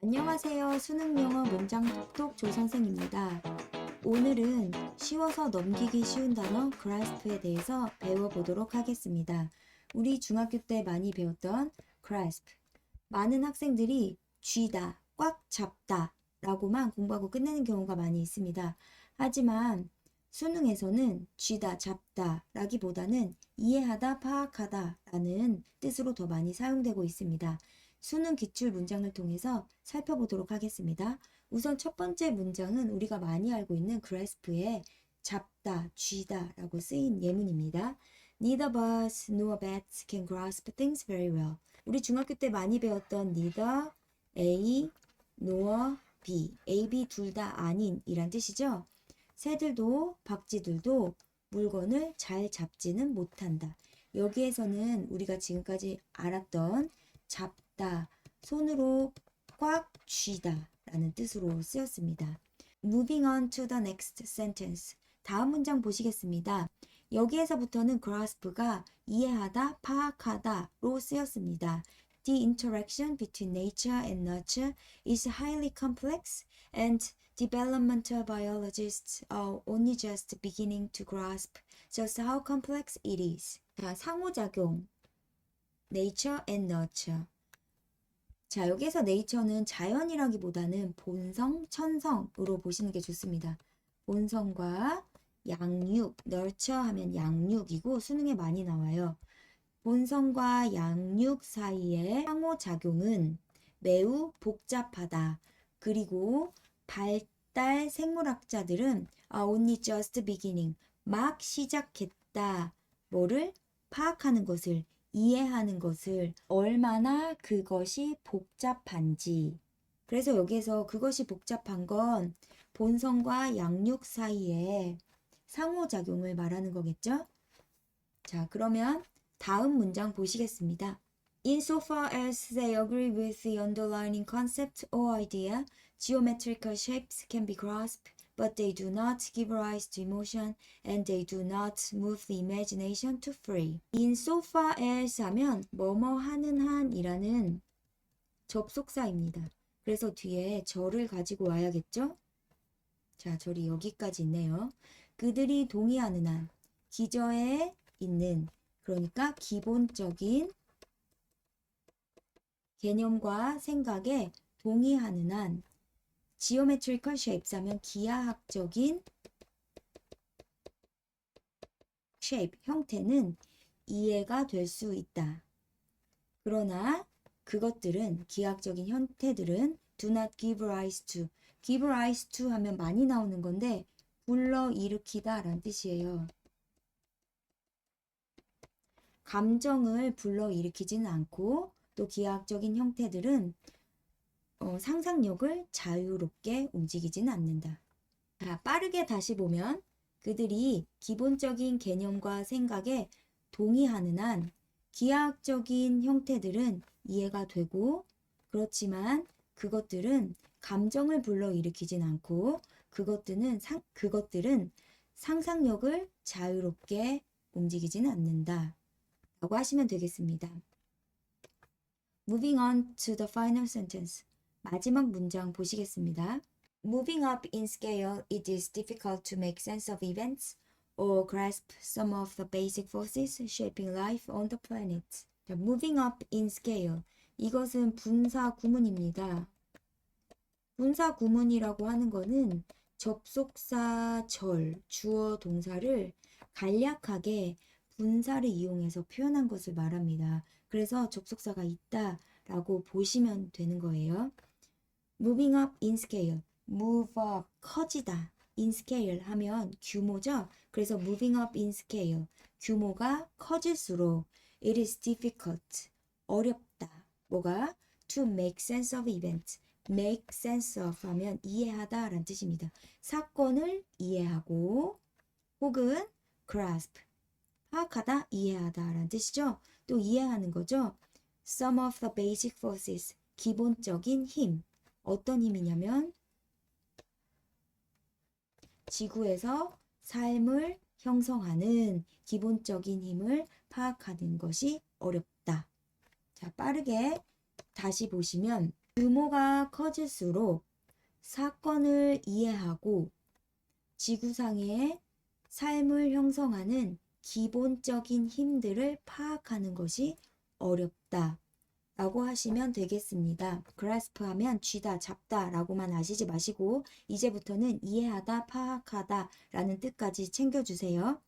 안녕하세요. 수능 영어 문장 톡톡 조 선생입니다. 오늘은 쉬워서 넘기기 쉬운 단어 grasp에 대해서 배워보도록 하겠습니다. 우리 중학교 때 많이 배웠던 grasp. 많은 학생들이 쥐다, 꽉 잡다 라고만 공부하고 끝내는 경우가 많이 있습니다. 하지만 수능에서는 쥐다, 잡다 라기보다는 이해하다, 파악하다 라는 뜻으로 더 많이 사용되고 있습니다. 수능 기출 문장을 통해서 살펴보도록 하겠습니다. 우선 첫 번째 문장은 우리가 많이 알고 있는 grasp의 잡다, 쥐다 라고 쓰인 예문입니다. Neither birds nor bats can grasp things very well. 우리 중학교 때 많이 배웠던 neither A nor B, A, B 둘 다 아닌 이란 뜻이죠. 새들도 박쥐들도 물건을 잘 잡지는 못한다. 여기에서는 우리가 지금까지 알았던 잡 다, 손으로 꽉 쥐다 라는 뜻으로 쓰였습니다. Moving on to the next sentence. 다음 문장 보시겠습니다. 여기에서부터는 grasp가 이해하다, 파악하다로 쓰였습니다. The interaction between nature and nurture is highly complex and developmental biologists are only just beginning to grasp just how complex it is. 자, 상호작용. nature and nurture. 자, 여기서 nature는 자연이라기보다는 본성, 천성으로 보시는 게 좋습니다. 본성과 양육, nurture 하면 양육이고 수능에 많이 나와요. 본성과 양육 사이의 상호작용은 매우 복잡하다. 그리고 발달 생물학자들은 아, only just beginning, 막 시작했다. 뭐를 파악하는 것을, 이해하는 것을, 얼마나 그것이 복잡한지. 그래서 여기에서 그것이 복잡한 건 본성과 양육 사이에 상호작용을 말하는 거겠죠? 자, 그러면 다음 문장 보시겠습니다. Insofar as they agree with the underlying concept or idea, geometrical shapes can be grasped, but they do not give rise to emotion and they do not move the imagination to free. Insofar as 하면 뭐뭐 하는 한이라는 접속사입니다. 그래서 뒤에 절을 가지고 와야겠죠? 자, 절이 여기까지 있네요. 그들이 동의하는 한, 기저에 있는 그러니까 기본적인 개념과 생각에 동의하는 한 geometrical shapes 하면 기하학적인 shape, 형태는 이해가 될 수 있다. 그러나 그것들은 기하학적인 형태들은 do not give rise to give rise to 하면 많이 나오는 건데 불러 일으키다 라는 뜻이에요. 감정을 불러 일으키지는 않고 또 기하학적인 형태들은 어, 상상력을 자유롭게 움직이지는 않는다. 자, 빠르게 다시 보면 그들이 기본적인 개념과 생각에 동의하는 한 기하학적인 형태들은 이해가 되고 그렇지만 그것들은 감정을 불러 일으키진 않고 그것들은 상, 그것들은 상상력을 자유롭게 움직이지는 않는다. 라고 하시면 되겠습니다. Moving on to the final sentence. 마지막 문장 보시겠습니다. Moving up in scale, it is difficult to make sense of events or grasp some of the basic forces shaping life on the planet. 자, moving up in scale. 이것은 분사 구문입니다. 분사 구문이라고 하는 것은 접속사 절, 주어 동사를 간략하게 분사를 이용해서 표현한 것을 말합니다. 그래서 접속사가 있다 라고 보시면 되는 거예요. Moving up in scale, move up, 커지다. in scale 하면 규모죠. 그래서 moving up in scale, 규모가 커질수록 it is difficult, 어렵다. 뭐가? to make sense of events, make sense of 하면 이해하다 라는 뜻입니다. 사건을 이해하고 혹은 grasp, 파악하다, 이해하다 라는 뜻이죠. 또 이해하는 거죠. Some of the basic forces, 기본적인 힘. 어떤 힘이냐면 지구에서 삶을 형성하는 기본적인 힘을 파악하는 것이 어렵다. 자, 빠르게 다시 보시면 규모가 커질수록 사건을 이해하고 지구상의 삶을 형성하는 기본적인 힘들을 파악하는 것이 어렵다. 라고 하시면 되겠습니다. grasp 하면 쥐다, 잡다 라고만 아시지 마시고 이제부터는 이해하다, 파악하다 라는 뜻까지 챙겨주세요.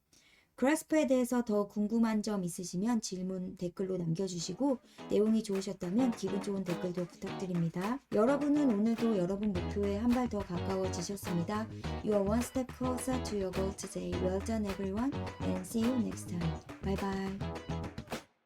grasp에 대해서 더 궁금한 점 있으시면 질문 댓글로 남겨주시고 내용이 좋으셨다면 기분 좋은 댓글도 부탁드립니다. 여러분은 오늘도 여러분 목표에 한 발 더 가까워지셨습니다. You are one step closer to your goal today. Well done everyone and see you next time. Bye bye.